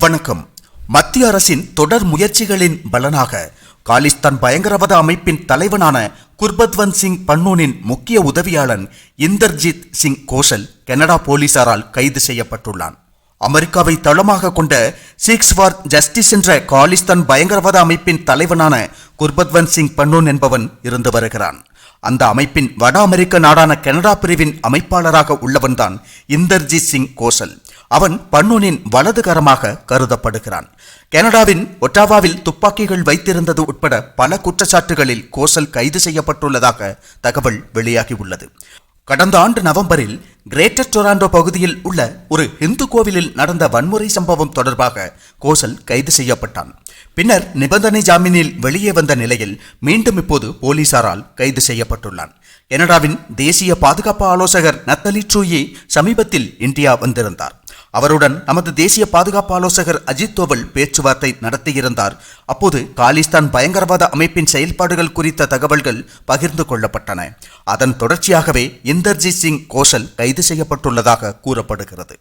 வணக்கம். மத்திய அரசின் தொடர் முயற்சிகளின் பலனாக காலிஸ்தான் பயங்கரவாத அமைப்பின் தலைவனான குர்பத்வந்த் சிங் பன்னூனின் முக்கிய உதவியாளன் இந்தர்ஜித் சிங் கோஷல் கனடா போலீசாரால் கைது செய்யப்பட்டுள்ளான். அமெரிக்காவை தளமாக கொண்ட சிக்ஸ் ஃபார் ஜஸ்டிஸ் என்ற காலிஸ்தான் பயங்கரவாத அமைப்பின் தலைவனான குர்பத்வந்த் சிங் பன்னூன் என்பவன் இருந்து வருகிறான். அந்த அமைப்பின் வட அமெரிக்க நாடான கனடா பிரிவின் அமைப்பாளராக உள்ளவன்தான் இந்தர்ஜித் சிங் கோஷல். அவன் பன்னூனின் வலதுகரமாக கருதப்படுகிறான். கனடாவின் ஒட்டாவாவில் துப்பாக்கிகள் வைத்திருந்தது உட்பட பல குற்றச்சாட்டுகளில் கோசல் கைது செய்யப்பட்டுள்ளதாக தகவல் வெளியாகியுள்ளது. கடந்த ஆண்டு நவம்பரில் கிரேட்டர் டொராண்டோ பகுதியில் உள்ள ஒரு இந்து கோவிலில் நடந்த வன்முறை சம்பவம் தொடர்பாக கோசல் கைது செய்யப்பட்டான். பின்னர் நிபந்தனை ஜாமீனில் வெளியே வந்த நிலையில் மீண்டும் இப்போது போலீசாரால் கைது செய்யப்பட்டுள்ளான். கனடாவின் தேசிய பாதுகாப்பு ஆலோசகர் நத்தலி ட்ரூயி சமீபத்தில் இந்தியா வந்திருந்தார். அவருடன் நமது தேசிய பாதுகாப்பு ஆலோசகர் அஜித் தோவல் பேச்சுவார்த்தை நடத்தியிருந்தார். அப்போது காலிஸ்தான் பயங்கரவாத அமைப்பின் செயல்பாடுகள் குறித்த தகவல்கள் பகிர்ந்து கொள்ளப்பட்டன. அதன் தொடர்ச்சியாகவே இந்தர்ஜித் சிங் கோஷல் கைது செய்யப்பட்டுள்ளதாக கூறப்படுகிறது.